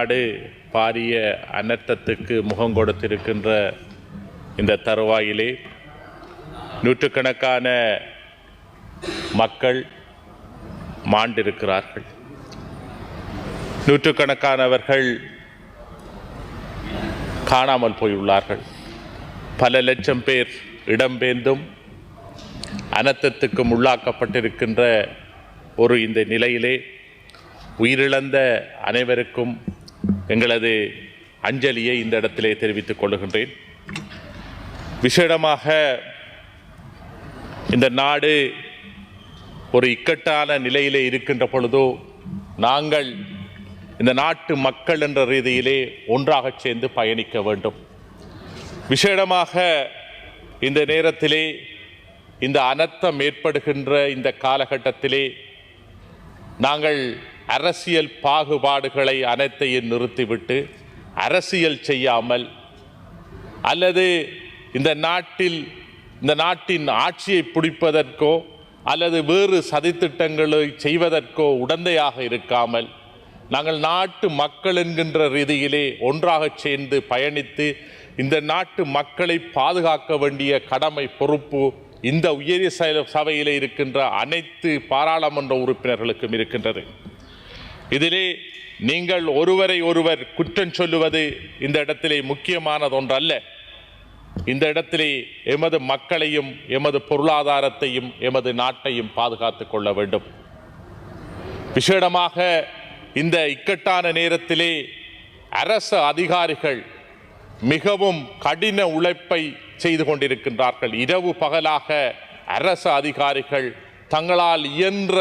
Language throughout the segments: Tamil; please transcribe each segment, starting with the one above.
நாடு பாரிய அனர்த்தத்துக்கு முகம் கொடுத்திருக்கின்ற இந்த தருவாயிலே நூற்றுக்கணக்கான மக்கள் மாண்டிருக்கிறார்கள். நூற்றுக்கணக்கானவர்கள் காணாமல் போயுள்ளார்கள். பல லட்சம் பேர் இடம்பெயர்ந்தும் அனர்த்தத்துக்கும் உள்ளாக்கப்பட்டிருக்கின்ற ஒரு இந்த நிலையிலே உயிரிழந்த அனைவருக்கும் எங்களது அஞ்சலியை இந்த இடத்திலே தெரிவித்துக் கொள்கின்றேன் விசேடமாக இந்த நாடு ஒரு இக்கட்டான நிலையிலே இருக்கின்ற பொழுதோ நாங்கள் இந்த நாட்டு மக்கள் என்ற ரீதியிலே ஒன்றாக சேர்ந்து பயணிக்க வேண்டும். விசேடமாக இந்த நேரத்திலே இந்த அனர்த்தம் ஏற்படுகின்ற இந்த காலகட்டத்திலே நாங்கள் அரசியல் பாகுபாடுகளை அனைத்தையும் நிறுத்திவிட்டு அரசியல் செய்யாமல் அல்லது இந்த நாட்டில் இந்த நாட்டின் ஆட்சியை பிடிப்பதற்கோ அல்லது வேறு சதித்திட்டங்களை செய்வதற்கோ உடந்தையாக இருக்காமல் நாங்கள் நாட்டு மக்கள் என்கின்ற ரீதியிலே ஒன்றாக சேர்ந்து பயணித்து இந்த நாட்டு மக்களை பாதுகாக்க வேண்டிய கடமை பொறுப்பு இந்த உயரிய ச- இருக்கின்ற அனைத்து பாராளுமன்ற உறுப்பினர்களுக்கும் இருக்கின்றது. இதிலே நீங்கள் ஒருவரை ஒருவர் குற்றம் சொல்லுவது இந்த இடத்திலே முக்கியமானது ஒன்றல்ல இந்த இடத்திலே எமது மக்களையும் எமது பொருளாதாரத்தையும் எமது நாட்டையும் பாதுகாத்து கொள்ள வேண்டும். விசேடமாக இந்த இக்கட்டான நேரத்திலே அரசு அதிகாரிகள் மிகவும் கடின உழைப்பை செய்து கொண்டிருக்கின்றார்கள். இரவு பகலாக அரசு அதிகாரிகள் தங்களால் இயன்ற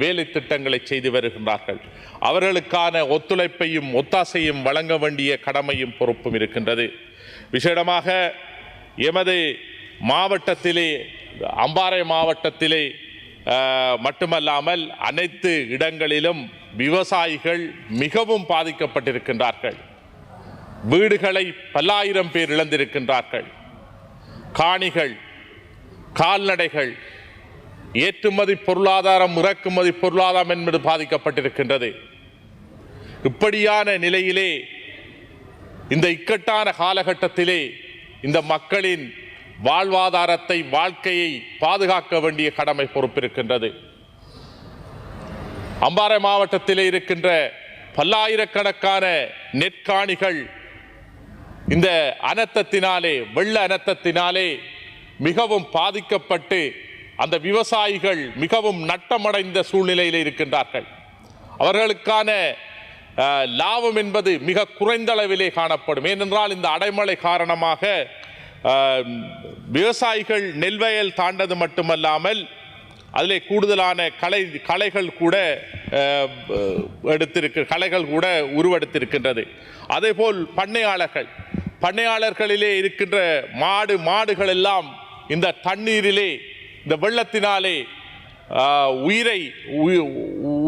வேலை திட்டங்களை செய்து வருகின்றார்கள். அவர்களுக்கான ஒத்துழைப்பையும் ஒத்தாசையும் வழங்க வேண்டிய கடமையும் பொறுப்பும் இருக்கின்றது. விசேடமாக எமது மாவட்டத்திலே அம்பாறை மாவட்டத்திலே மட்டுமல்லாமல் அனைத்து இடங்களிலும் விவசாயிகள் மிகவும் பாதிக்கப்பட்டிருக்கின்றார்கள். வீடுகளை பல்லாயிரம் பேர் இழந்திருக்கின்றார்கள். காணிகள் கால்நடைகள் ஏற்றுமதி பொருளாதாரம் இறக்குமதி பொருளாதாரம் என்பது பாதிக்கப்பட்டிருக்கின்றது. இப்படியான நிலையிலே இந்த இக்கட்டான காலகட்டத்திலே இந்த மக்களின் வாழ்வாதாரத்தை வாழ்க்கையை பாதுகாக்க வேண்டிய கடமை பொறுப்பிருக்கின்றது. அம்பாறை மாவட்டத்திலே இருக்கின்ற பல்லாயிரக்கணக்கான நெற்காணிகள் இந்த அனர்த்தத்தினாலே வெள்ள அனர்த்தத்தினாலே மிகவும் பாதிக்கப்பட்டு அந்த விவசாயிகள் மிகவும் நட்டமடைந்த சூழ்நிலையில் இருக்கின்றார்கள். அவர்களுக்கான லாபம் என்பது மிக குறைந்த அளவிலே காணப்படும். ஏனென்றால் இந்த அடைமழை காரணமாக விவசாயிகள் நெல்வயல் தாண்டது மட்டுமல்லாமல் அதிலே கூடுதலான கலை கலைகள் கூட எடுத்திருக்கு கலைகள் கூட உருவெடுத்திருக்கின்றது. அதேபோல் பண்ணையாளர்கள் பண்ணையாளர்களிலே இருக்கின்ற மாடு மாடுகள் எல்லாம் இந்த தண்ணீரிலே இந்த வெள்ளத்தினாலே உயிரை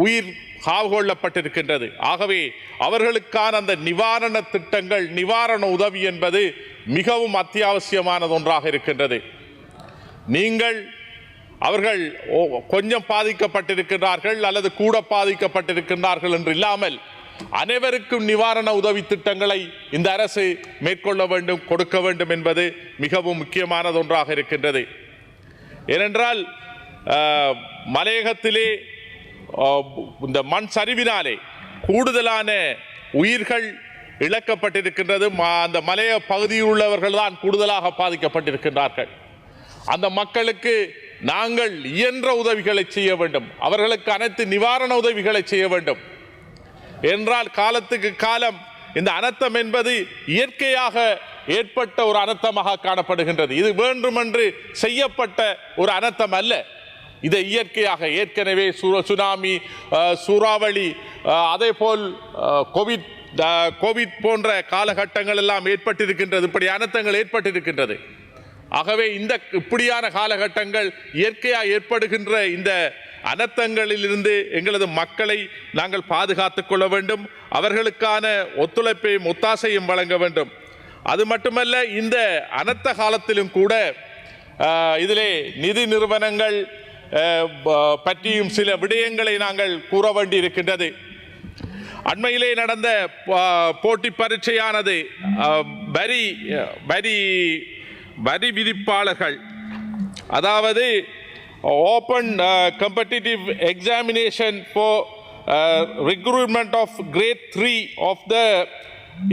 உயிர் காவுகொள்ளப்பட்டிருக்கின்றது. ஆகவே அவர்களுக்கான அந்த நிவாரண திட்டங்கள் நிவாரண உதவி என்பது மிகவும் அத்தியாவசியமானது ஒன்றாக இருக்கின்றது. நீங்கள் அவர்கள் கொஞ்சம் பாதிக்கப்பட்டிருக்கிறார்கள் அல்லது கூட பாதிக்கப்பட்டிருக்கின்றார்கள் என்று இல்லாமல் அனைவருக்கும் நிவாரண உதவி திட்டங்களை இந்த அரசு மேற்கொள்ள வேண்டும் கொடுக்க வேண்டும் என்பது மிகவும் முக்கியமானது ஒன்றாக இருக்கின்றது. ஏனென்றால் மலையகத்திலே இந்த மண் சரிவினாலே கூடுதலான உயிர்கள் இழக்கப்பட்டிருக்கின்றது. ம- அந்த மலைய பகுதியில் உள்ளவர்கள் தான் கூடுதலாக பாதிக்கப்பட்டிருக்கின்றார்கள். அந்த மக்களுக்கு நாங்கள் இயன்ற உதவிகளை செய்ய வேண்டும். அவர்களுக்கு அனைத்து நிவாரண உதவிகளை செய்ய வேண்டும். என்றால் காலத்துக்கு காலம் இந்த அனர்த்தம் என்பது இயற்கையாக ஏற்பட்ட ஒரு அனர்த்தமாக காணப்படுகின்றது. இது வேண்டுமென்று செய்யப்பட்ட ஒரு அனர்த்தம் அல்ல. இதை இயற்கையாக ஏற்கனவே சுனாமி சூறாவளி அதே போல் கோவிட் கோவிட் போன்ற காலகட்டங்கள் எல்லாம் ஏற்பட்டிருக்கின்றது. இப்படி அனர்த்தங்கள் ஏற்பட்டிருக்கின்றது. ஆகவே இந்த இப்படியான காலகட்டங்கள் இயற்கையாக ஏற்படுகின்ற இந்த அனர்த்தங்களிலிருந்து எங்களது மக்களை நாங்கள் பாதுகாத்துக் கொள்ள வேண்டும். அவர்களுக்கான ஒத்துழைப்பையும் ஒத்தாசையும் வழங்க வேண்டும். அது மட்டுமல்ல இந்த அனர்த்த காலத்திலும் கூட இதிலே நிதி நிறுவனங்கள் ப- பற்றியும் சில விடயங்களை நாங்கள் கூற வேண்டி இருக்கின்றது அண்மையிலே நடந்த போட்டி பரீட்சையானது வரி வரி வரி விதிப்பாளர்கள் அதாவது open competitive examination for uh, recruitment of grade 3 of the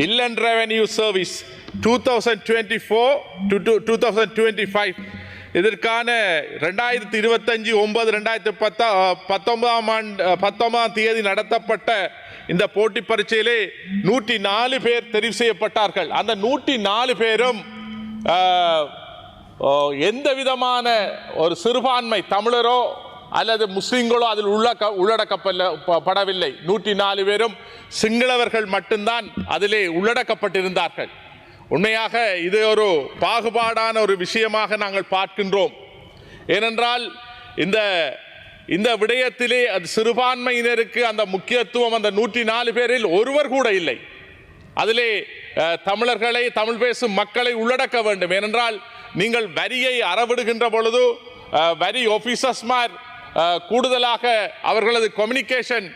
inland revenue service. 2024 to to 2025 இதற்கான ரெண்டாயிரத்தி இருபத்தஞ்சி ஒன்பது ரெண்டாயிரத்தி பத்தா பத்தொன்பதாம் ஆண்டு பத்தொன்பதாம் தேதி நடத்தப்பட்ட இந்த போட்டி பரீட்சையிலே நூற்றி நாலு பேர் தெரிவு செய்யப்பட்டார்கள். அந்த நூற்றி நாலு பேரும் எந்த விதமான ஒரு சிறுபான்மை தமிழரோ அல்லது முஸ்லிம்களோ அதில் உள்ள உள்ளடக்கப்பல்ல படவில்லை. நூற்றி நாலு பேரும் சிங்களவர்கள் மட்டும்தான் அதிலே உள்ளடக்கப்பட்டிருந்தார்கள். உண்மையாக இது ஒரு பாகுபாடான ஒரு விஷயமாக நாங்கள் பார்க்கின்றோம். ஏனென்றால் இந்த இந்த விடயத்திலே அது சிறுபான்மையினருக்கு அந்த முக்கியத்துவம் அந்த நூற்றி நாலு பேரில் ஒருவர் கூட இல்லை. அதிலே தமிழர்களை தமிழ் பேசும் மக்களை உள்ளடக்க வேண்டும். ஏனென்றால் நீங்கள் வரியை அறவிடுகின்ற பொழுது வரி ஆஃபீஸர்ஸ்மார் கூடுதலாக அவர்களது கம்யூனிகேஷன்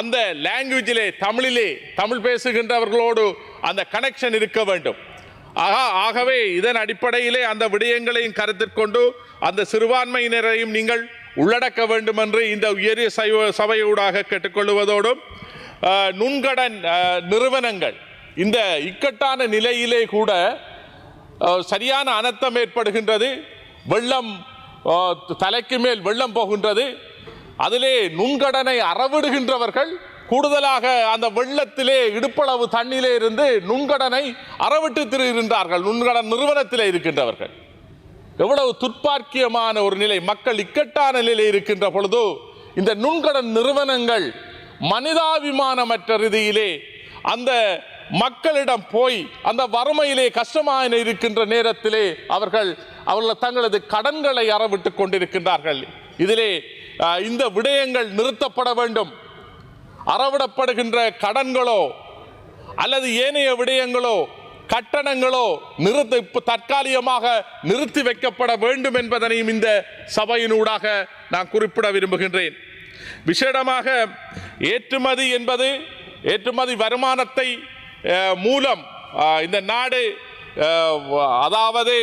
அந்த லாங்குவேஜிலே தமிழிலே தமிழ் பேசுகின்றவர்களோடு அந்த கனெக்ஷன் இருக்க வேண்டும். ஆகா ஆகவே இதன் அடிப்படையிலே அந்த விடயங்களையும் கருத்திற்கொண்டு அந்த சிறுபான்மையினரையும் நீங்கள் உள்ளடக்க வேண்டும் என்று இந்த உயரிய சைவ சபையூடாக கேட்டுக்கொள்வதோடும் நுண்கடன் நிறுவனங்கள் இந்த இக்கட்டான நிலையிலே கூட சரியான அனர்த்தம் ஏற்படுகின்றது. வெள்ளம் தலைக்கு மேல் வெள்ளம் போகின்றது. அதிலே நுண்கடனை அறவிடுகின்றவர்கள் கூடுதலாக அந்த வெள்ளத்திலே இடுப்பளவு தண்ணிலே இருந்து நுண்கடனை அறவிட்டு திருகின்றார்கள். நுண்கடன் நிறுவனத்திலே இருக்கின்றவர்கள். எவ்வளவு துர்ப்பாக்கியமான ஒரு நிலை. மக்கள் இக்கட்டான நிலை இருக்கின்ற பொழுது இந்த நுண்கடன் நிறுவனங்கள் மனிதாபிமானமற்ற ரீதியிலே அந்த மக்களிடம் போய் அந்த வறுமையிலே கஷ்டமான இருக்கின்ற நேரத்திலே அவர்கள் அவர்கள் தங்களது கடன்களை அறவிட்டுக் கொண்டிருக்கின்றார்கள். இதிலே இந்த விடயங்கள் நிறுத்தப்பட வேண்டும். அறவிடப்படுகின்ற கடன்களோ அல்லது ஏனைய விடயங்களோ கட்டணங்களோ நிறுத்த இப்போ தற்காலிகமாக நிறுத்தி வைக்கப்பட வேண்டும் என்பதனையும் இந்த சபையினூடாக நான் குறிப்பிட விரும்புகின்றேன். விசேடமாக ஏற்றுமதி என்பது ஏற்றுமதி வருமானத்தை மூலம் இந்த நாடு அதாவது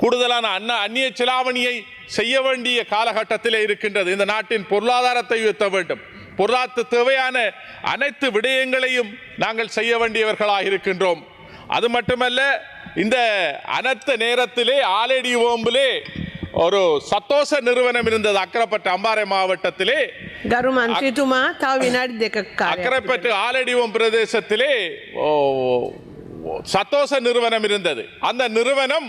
கூடுதலான அன்ன அந்நிய செலாவணியை செய்ய வேண்டிய காலகட்டத்திலே இருக்கின்றது. இந்த நாட்டின் பொருளாதாரத்தை உயர்த்த வேண்டும். பொருளாதார தேவையான அனைத்து விடயங்களையும் நாங்கள் செய்ய வேண்டியவர்களாக இருக்கின்றோம். அது மட்டுமல்ல இந்த அனர்த்த நேரத்திலே ஆலடி ஓம்பிலே ஒரு சத்தோச நிறுவனம் இருந்தது அக்கரைப்பட்டு அம்பாறை மாவட்டத்திலே அக்கரைப்பட்டு ஆலடிவம் பிரதேசத்திலே சத்தோச நிறுவனம் இருந்தது அந்த நிறுவனம்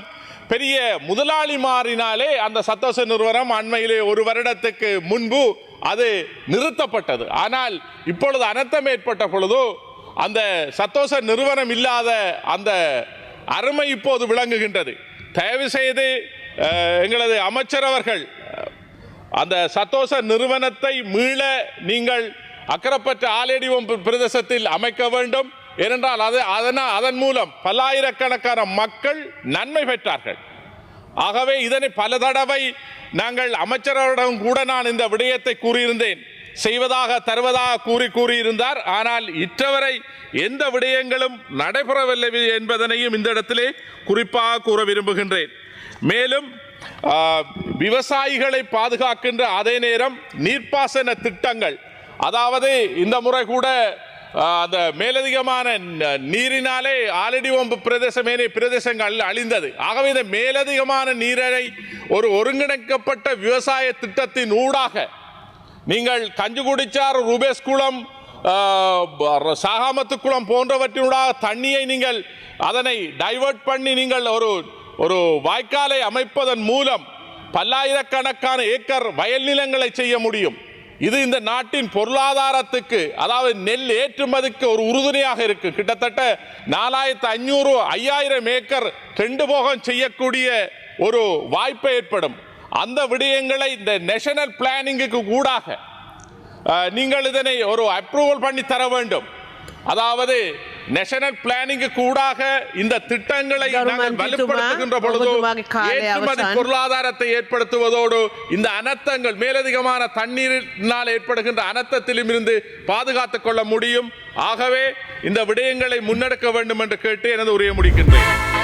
பெரிய முதலாளி மாறினாலே அந்த சத்தோச நிறுவனம் அண்மையிலே ஒரு வருடத்துக்கு முன்பு அது நிறுத்தப்பட்டது ஆனால் இப்பொழுது அனர்த்தம் ஏற்பட்ட பொழுது அந்த சத்தோச நிறுவனம் இல்லாத அந்த அருமை இப்போது விளங்குகின்றது தயவு செய்து எங்களது அமைச்சர் அவர்கள் அந்த சத்தோச நிறுவனத்தை மீள நீங்கள் அக்கரப்பட்ட ஆலேடிவம் பிரதேசத்தில் அமைக்க வேண்டும். ஏனென்றால் அது அதனால் அதன் மூலம் பல்லாயிரக்கணக்கான மக்கள் நன்மை பெற்றார்கள். ஆகவே இதனை பல தடவை நாங்கள் அமைச்சரவரிடம் கூட நான் இந்த விடயத்தை கூறியிருந்தேன். செய்வதாக தருவதாக கூறி கூறியிருந்தார். ஆனால் இற்றவரை எந்த விடயங்களும் நடைபெறவில்லை என்பதனையும் இந்த இடத்திலே குறிப்பாக கூற விரும்புகின்றேன். மேலும் விவசாயிகளை பாதுகாக்கின்ற அதே நேரம் நீர்ப்பாசன திட்டங்கள். அதாவது இந்த முறை கூட அந்த மேலதிகமான நீரினாலே ஆலடி ஒம்பு பிரதேசம் ஏனைய பிரதேசங்கள் அழிந்தது. ஆகவே இந்த மேலதிகமான நீரை ஒரு ஒருங்கிணைக்கப்பட்ட விவசாய திட்டத்தின் ஊடாக நீங்கள் கஞ்சுகுடிச்சார் ரூபேஸ் குளம் சாகாமத்து குளம் போன்றவற்றினூடாக தண்ணியை நீங்கள் அதனை டைவர்ட் பண்ணி நீங்கள் ஒரு ஒரு வாய்க்காலை அமைப்பதன் மூலம் பல்லாயிரக்கணக்கான ஏக்கர் வயல் நிலங்களை செய்ய முடியும். இது இந்த நாட்டின் பொருளாதாரத்துக்கு அதாவது நெல் ஏற்றுமதிக்கு ஒரு உறுதுணையாக இருக்கு. கிட்டத்தட்ட நாலாயிரத்து ஐநூறு ஐயாயிரம் ஏக்கர் ரெண்டு போகம் செய்யக்கூடிய ஒரு வாய்ப்பு ஏற்படும். அந்த விடயங்களை இந்த நேஷனல் பிளானிங்குக்கு கூடாக நீங்கள் இதனை ஒரு அப்ரூவல் பண்ணி தர வேண்டும். அதாவது நேஷனல் பிளானிங் கூடாக இந்த திட்டங்களை நாங்கள் வலுப்படுத்துகின்ற பொழுது ஏற்றுமதி. பொருளாதாரத்தை ஏற்படுத்துவதோடு இந்த அனர்த்தங்கள் மேலதிகமான தண்ணீரினால் ஏற்படுகின்ற அனர்த்தத்திலும் இருந்து பாதுகாத்துக் கொள்ள முடியும். ஆகவே இந்த விடயங்களை முன்னெடுக்க வேண்டும் என்று கேட்டு எனது உரையை முடிக்கின்றேன்.